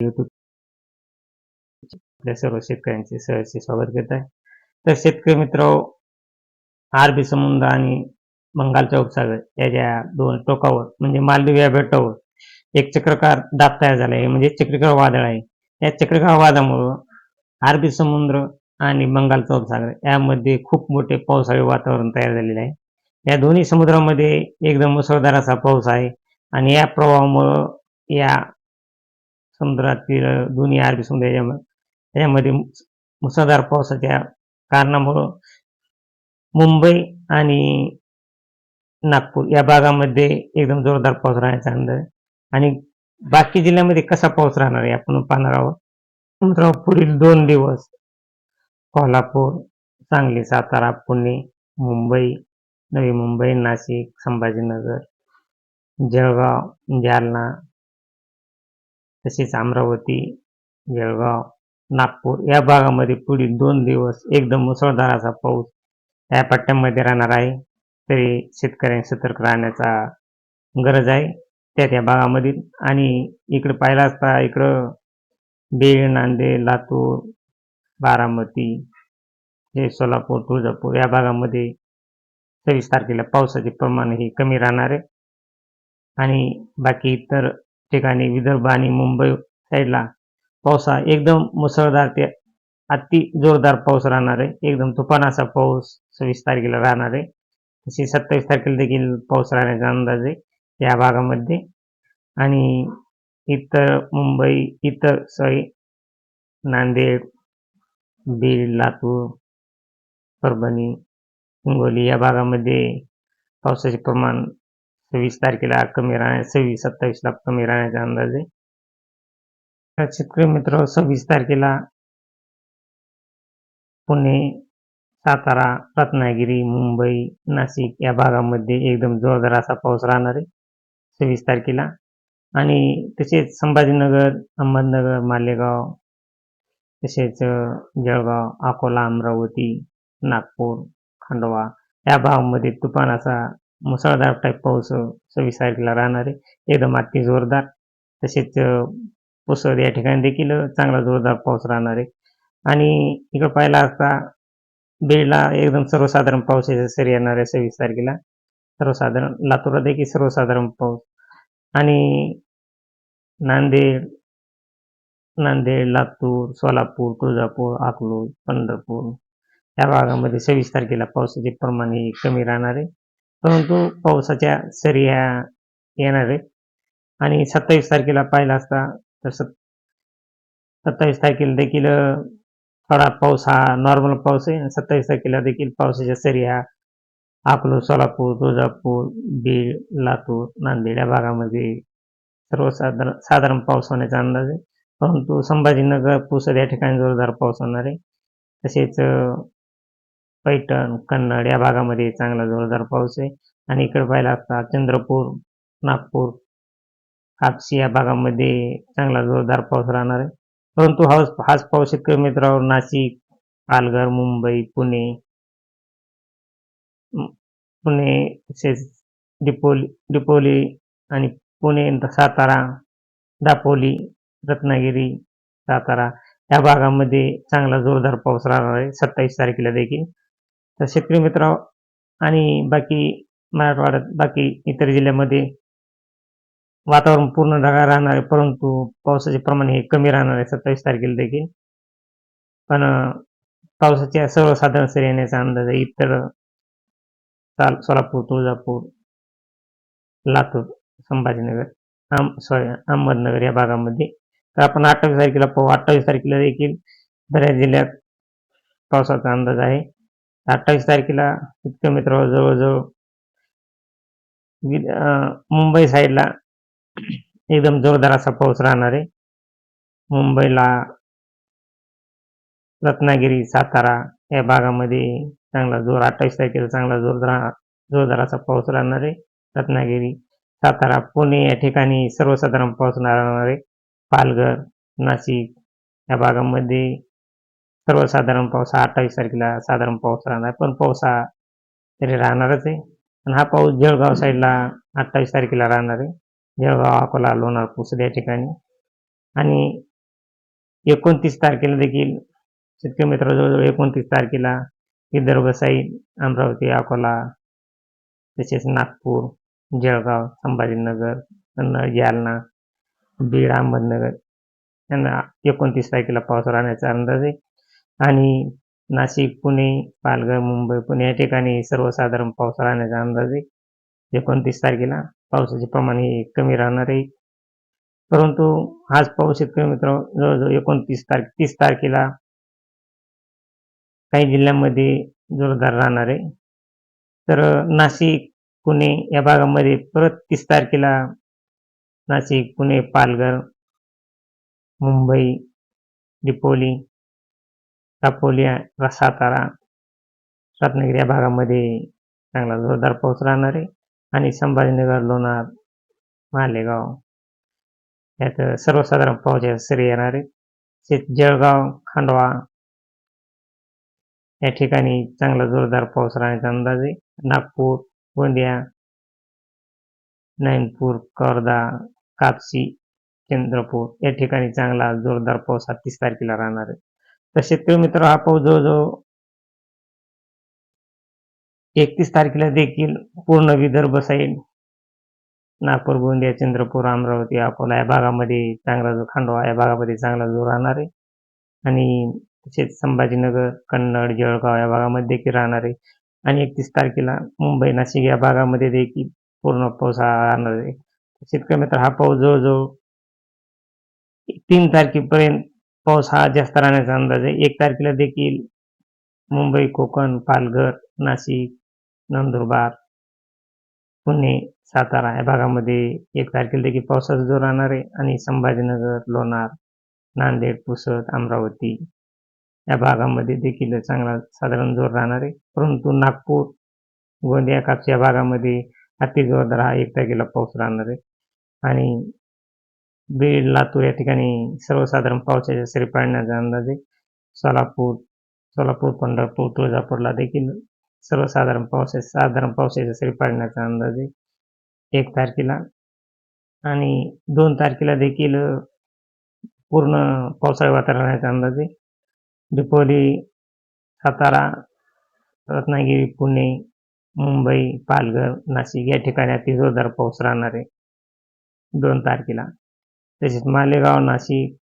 YouTube. आपल्या सर्व शेतकऱ्यांचे सहर्ष स्वागत करत आहे. तर शेतकरी मित्र अरबी समुद्र आणि बंगालचा उपसागर या ज्या दोन टोकावर म्हणजे मालदीव या बेटावर एक चक्रकार दाब तयार झाला आहे म्हणजे चक्रकार वादळ आहे. या चक्रकार वादळामुळं अरबी समुद्र आणि बंगालचा उपसागर यामध्ये खूप मोठे पावसाळी वातावरण तयार झालेले आहे. या दोन्ही समुद्रामध्ये एकदम मुसळधार असा पाऊस आहे आणि या प्रवाहामुळं या समुद्रातील दोन्ही अरबी समुद्र याच्यामध्ये मुसळधार पावसाच्या कारणामुळं मुंबई आणि नागपूर या भागामध्ये एकदम जोरदार पाऊस राहण्याचा अंदाज आणि बाकी जिल्ह्यामध्ये कसा पाऊस राहणार आहे आपण पाहणार आहोत. मित्रांनो, पुढील दोन दिवस कोल्हापूर सांगली सातारा पुणे मुंबई नवी मुंबई नाशिक संभाजीनगर जळगाव जालना तसेच अमरावती जळगाव नागपूर या भागामध्ये पुढील दोन दिवस एकदम मुसळधाराचा पाऊस या पट्ट्यामध्ये राहणार आहे. तरी शेतकऱ्यांनी सतर्क राहण्याचा गरज आहे. त्या त्या भागामधील आणि इकडे पाहिला असता इकडं बीड नांदेड लातूर बारामती हे सोलापूर तुळजापूर या भागामध्ये सव्वीस तारखेला पावसाचे प्रमाण हे कमी राहणार आहे. आणि बाकी इतर ठिकाणी विदर्भ आणि मुंबई साईडला पावसा एकदम मुसळधार ते अति जोरदार पाऊस राहणार आहे. एकदम तुफानाचा पाऊस सव्वीस तारखेला राहणार आहे. तशी सत्तावीस तारखेला देखील पाऊस राहण्याचा अंदाज आहे या भागामध्ये. आणि इतर मुंबई इतर सॉरी नांदेड बीड लातूर परभणी हिंगोली या भागामध्ये पावसाचे प्रमाण सव्वीस तारखेला कमी राहण्या सव्वीस सत्तावीसला कमी राहण्याचा अंदाज. आहे तर शेतकरी मित्र सव्वीस तारखेला पुणे सातारा रत्नागिरी मुंबई नाशिक या भागामध्ये एकदम जोरदार असा पाऊस राहणार आहे सव्वीस तारखेला. आणि तसेच संभाजीनगर अहमदनगर मालेगाव तसेच जळगाव अकोला अमरावती नागपूर खंडवा या भागामध्ये तुफान असा मुसळधार टाईप पाऊस सव्वीस तारखेला राहणार. आहे एकदम अति जोरदार. तसेच पुसद या ठिकाणी देखील चांगला जोरदार पाऊस राहणार. आहे आणि इकडं पाहिला असता बीडला एकदम सर्वसाधारण पावसाच्या सरी येणार आहे सव्वीस तारखेला. सर्वसाधारण लातूरला देखील सर्वसाधारण पाऊस. आणि नांदेड नांदेड लातूर सोलापूर तुळजापूर अकलूज पंढरपूर या भागामध्ये सव्वीस तारखेला पावसाचे प्रमाण हे कमी राहणार. आहे परंतु पावसाच्या सरी ह्या येणार आहेत. आणि सत्तावीस तारखेला पाहिला असता तर सत्तावीस तारखेला देखील थोडा पाऊस हा नॉर्मल पाऊस आहे. आणि सत्तावीस तारखेला देखील पावसाच्या सरी ह्या अकलूज सोलापूर तुळजापूर बीड लातूर नांदेड या भागामध्ये सर्वसाधारण साधारण पाऊस होण्याचा अंदाज आहे. परंतु संभाजीनगर पुसद या ठिकाणी जोरदार पाऊस होणार आहे. तसेच पैठण कन्नड या भागामध्ये चांगला जोरदार पाऊस आहे. आणि इकडे पाहिला असता चंद्रपूर नागपूर कापसी या भागामध्ये चांगला जोरदार पाऊस राहणार आहे. परंतु हाच हाच पाऊस शेतकरी मित्रावर नाशिक पालघर मुंबई पुणे पुणे तसेच डिपोली डिपोली आणि पुणे सातारा दापोली रत्नागिरी सातारा या भागामध्ये चांगला जोरदार पाऊस राहणार आहे. सत्तावीस तारखेला देखील. तर शेतकरी मित्र आणि बाकी मराठवाड्यात बाकी इतर जिल्ह्यामध्ये वातावरण पूर्ण ढगाळ राहणार आहे परंतु पावसाचे प्रमाण हे कमी राहणार आहे सत्तावीस तारखेला देखील. पण पावसाच्या सर्वसाधारण सरी येण्याचा अंदाज आहे. इतर साल सोलापूर तुळजापूर लातूर संभाजीनगर आम सॉरी अहमदनगर या भागामध्ये. तर आपण अठ्ठावीस तारखेला पाहू. अठ्ठावीस तारखेला देखील बऱ्याच जिल्ह्यात पावसाचा अंदाज आहे. अठ्ठावीस तारखेला इतकं मित्र हो, जवळजवळ मुंबई साईडला एकदम जोरदार असा पाऊस राहणार आहे. मुंबईला रत्नागिरी सातारा या भागामध्ये चांगला जोर अठ्ठावीस तारखेला चांगला जोरदार जोरदार असा पाऊस राहणार आहे. रत्नागिरी सातारा पुणे या ठिकाणी सर्वसाधारण पाऊस राहणार आहे. पालघर नाशिक या भागामध्ये सर्वसाधारण पाऊस हा अठ्ठावीस तारखेला साधारण पाऊस राहणार पण पाऊस हा तरी राहणारच आहे. आणि हा पाऊस जळगाव साईडला अठ्ठावीस तारखेला राहणार आहे. जळगाव अकोला लोणार पुसद या ठिकाणी. आणि एकोणतीस तारखेला देखील शेतकरी मित्र जवळजवळ एकोणतीस तारखेला विदर्भ साईड अमरावती अकोला तसेच नागपूर जळगाव संभाजीनगर जालना बीड अहमदनगर यांना एकोणतीस तारखेला पाऊस राहण्याचा अंदाज आहे. आणि नाशिक पुणे पालघर मुंबई पुणे या ठिकाणी सर्वसाधारण पाऊस राहण्याचा अंदाज आहे. एकोणतीस तारखेला पावसाचे प्रमाण हे कमी राहणार आहे. परंतु हाच पाऊस शेतकरी मित्र जवळजवळ एकोणतीस तारखे तीस तारखेला काही जिल्ह्यांमध्ये जोरदार राहणार आहे. तर नाशिक पुणे या भागामध्ये परत तीस तारखेला नाशिक पुणे पालघर मुंबई डिपोली दापोली सातारा रत्नागिरी या भागामध्ये चांगला जोरदार पाऊस राहणार आहे आणि संभाजीनगर लोणार मालेगाव यात सर्वसाधारण पावसाच्या सरी येणार. आहे जळगाव खांडवा या ठिकाणी चांगला जोरदार पाऊस राहण्याचा अंदाज आहे. नागपूर गोंदिया नाईनपूर करदा कापसी चंद्रपूर या ठिकाणी चांगला जोरदार पाऊस हा तीस तारखेला राहणार आहे. तर शेतकरी मित्र हा पाऊस जवळजवळ एकतीस तारखेला देखील पूर्ण विदर्भ साईड नागपूर गोंदिया चंद्रपूर अमरावती अकोला या भागामध्ये चांगला जो खांडवा या भागामध्ये चांगला जो राहणार आहे. आणि तसेच संभाजीनगर कन्नड जळगाव या भागामध्ये देखील राहणार आहे. आणि एकतीस तारखेला मुंबई नाशिक या भागामध्ये देखील पूर्ण पाऊस हा राहणार आहे. शेतकरी मित्र हा पाऊस जवळजवळ तीन तारखेपर्यंत पाऊस हा जास्त राहण्याचा अंदाज आहे. एक तारखेला देखील मुंबई कोकण पालघर नाशिक नंदुरबार पुणे सातारा या भागामध्ये एक तारखेला देखील पावसाचा जोर राहणार आहे. आणि संभाजीनगर लोणार नांदेड पुसद अमरावती या भागामध्ये देखील चांगला साधारण जोर राहणार आहे. परंतु नागपूर गोंदिया कापसी या भागामध्ये अति जोरदार हा एक तारखेला पाऊस राहणार आहे. आणि बीड लातूर या ठिकाणी सर्वसाधारण पावसाच्या सरी पडण्याचा अंदाज आहे. सोलापूर सोलापूर पंढरपूर तुळजापूरला देखील सर्वसाधारण पावसा साधारण पावसाच्या सरी पडण्याचा अंदाज आहे. एक तारखेला आणि दोन तारखेला देखील पूर्ण पावसाळी वातावरणाचा अंदाज आहे. डिपोली सातारा रत्नागिरी पुणे मुंबई पालघर नाशिक या ठिकाणी अति जोरदार पाऊस राहणार आहे. दोन तारखेला. तसेच मालेगाव नाशिक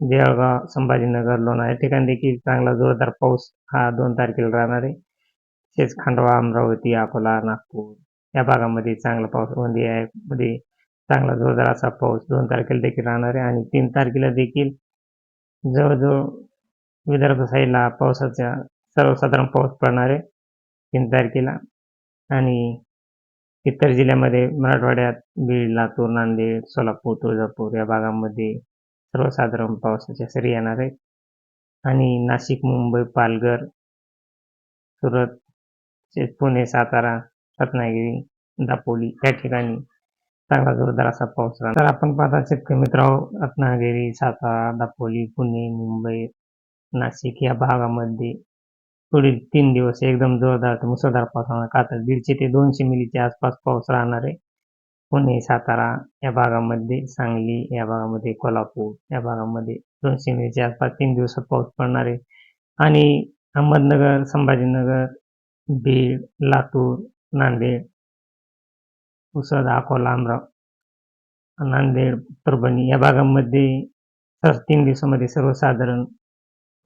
जळगाव संभाजीनगर लोणार या ठिकाणी देखील चांगला जोरदार पाऊस हा दोन तारखेला राहणार आहे. तसेच खंडवा अमरावती अकोला नागपूर या भागामध्ये चांगला पाऊस म्हणजे मध्ये चांगला जोरदार असा पाऊस दोन तारखेला देखील राहणार आहे आणि तीन तारखेला देखील जवळजवळ विदर्भ साईडला पावसाचा सर्वसाधारण पाऊस पडणार आहे तीन तारखेला. आणि इतर जिल्ह्यामध्ये मराठवाड्यात बीड लातूर नांदेड सोलापूर तुळजापूर या भागामध्ये सर्वसाधारण पावसाच्या सरी येणार आहेत. आणि नाशिक मुंबई पालघर सुरत पुणे सातारा रत्नागिरी दापोली या ठिकाणी चांगला जोरदार असा पाऊस राहणार. तर आपण पाहता शेतकरी मित्र रत्नागिरी सातारा दापोली पुणे मुंबई नाशिक या भागामध्ये पुढील तीन दिवस एकदम जोरदार ते मुसळधार पाऊस राहणार का तर दीडशे ते दोनशे मिलीच्या आसपास पाऊस राहणार आहे. पुणे सातारा या भागामध्ये सांगली या भागामध्ये कोल्हापूर या भागामध्ये दोनशे मिलीच्या आसपास तीन दिवसात पाऊस पडणार आहे. आणि अहमदनगर संभाजीनगर बीड लातूर नांदेड पुसद अकोला अमराव नांदेड परभणी या भागामध्ये तर तीन दिवसामध्ये सर्वसाधारण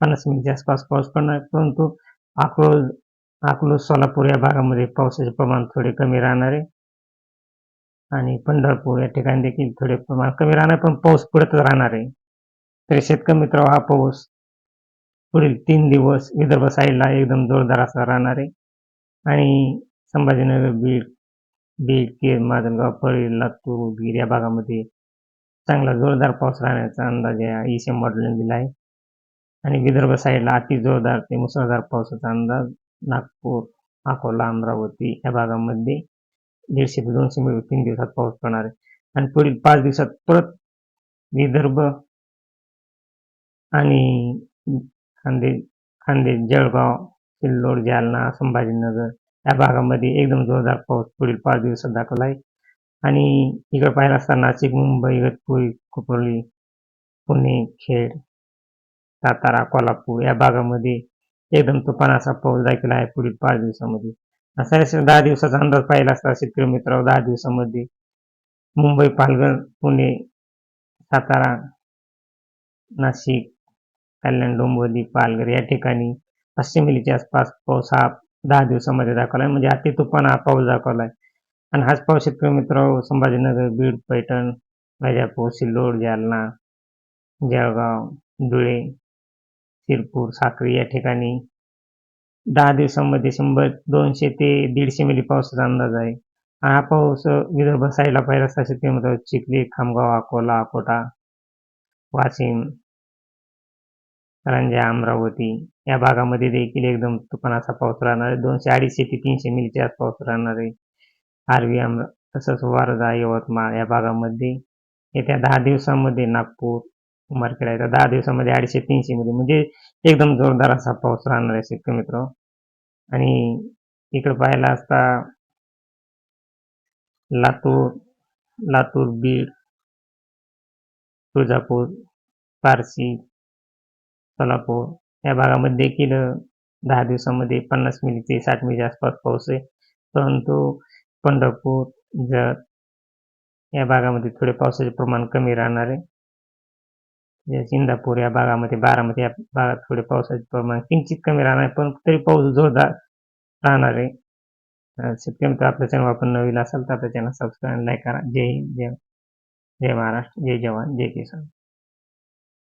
पन्नास मिनिटच्या आसपास पाऊस पडणार परंतु अकलोज अकलोज सोलापूर या भागामध्ये पावसाचे प्रमाण थोडे कमी राहणार. आहे आणि पंढरपूर या ठिकाणी देखील थोडे प्रमाण कमी राहणार पण पाऊस पडतच राहणार. आहे तरी शेतकरी मित्र हा पाऊस पुढील तीन दिवस विदर्भ साईडला एकदम जोरदार असा राहणार. आहे आणि संभाजीनगर बीड बीड केर माजलगाव परळी लातूर गिर या भागामध्ये चांगला जोरदार पाऊस राहण्याचा अंदाज या ईशे मॉडेलने दिला आहे. आणि विदर्भ साईडला अति जोरदार ते मुसळधार पावसाचा अंदाज नागपूर अकोला अमरावती या भागामध्ये दीडशे ते दोनशे मिली तीन दिवसात पाऊस पडणार आहे. आणि पुढील पाच दिवसात परत विदर्भ आणि खांदे खांदे जळगाव सिल्लोड जालना संभाजीनगर या भागामध्ये एकदम जोरदार पाऊस पुढील पाच दिवसात दाखवला आहे. आणि इकडे पाहिलं असता नाशिक मुंबई इगतपुरी खोपोली पुणे खेड सातारा कोल्हापूर या भागामध्ये एकदम तुफानाचा असा पाऊस दाखल आहे पुढील पाच दिवसामध्ये. असा दहा दिवसाचा अंदाज पाहिला असता शेतकरी मित्रांनो दहा दिवसामध्ये मुंबई पालघर पुणे सातारा नाशिक कल्याण डोंबिवली पालघर या ठिकाणी पश्चिमेलीच्या आसपास पाऊस हा दहा दिवसामध्ये दाखवला आहे. म्हणजे अति तुफान हा पाऊस दाखवला आहे. आणि हाच पाऊस शेतकरी मित्र संभाजीनगर बीड पैठण वैजापूर सिल्लोड जालना जळगाव धुळे शिरपूर साक्री या ठिकाणी. दहा दिवसांमध्ये शंभर दोनशे ते दीडशे मिली पावसाचा अंदाज आहे. हा पाऊस विदर्भ साईडला पाहिजे असता शेतकरी चिखली खामगाव अकोला अकोटा वाशिम कारंजा अमरावती या भागामध्ये देखील एकदम तुफानाचा पाऊस राहणार आहे. दोनशे अडीचशे ते तीनशे मिलीच्या पाऊस राहणार आहे. आरवी अमरा तसंच वारदा यवतमाळ या भागामध्ये येत्या दहा दिवसांमध्ये नागपूर मार्केट आहे तर दहा दिवसामध्ये अडीचशे तीनशे मध्ये. म्हणजे एकदम जोरदार असा पाऊस राहणार आहे शेतकरी मित्र. आणि इकडे पाहायला असता लातूर लातूर बीड तुळजापूर पारसी सोलापूर या भागामध्ये देखील दहा दिवसामध्ये पन्नास मिली ते साठ मिलीच्या आसपास पाऊस आहे. परंतु पंढरपूर जत या भागामध्ये थोडे पावसाचे प्रमाण कमी राहणार आहे. इंदापूर या भागामध्ये बारामती या भागात थोडे पावसाचे प्रमाण किंचित कमी राहणार आहे पण तरी पाऊस जोरदार राहणार आहे. अं, शेतकरी मित्र आपल्या चॅनल आपण नवीन असाल तर आपल्या चॅनल सबस्क्राईब लाईक करा. जय हिंद जय जय महाराष्ट्र जय जवान जय किसान.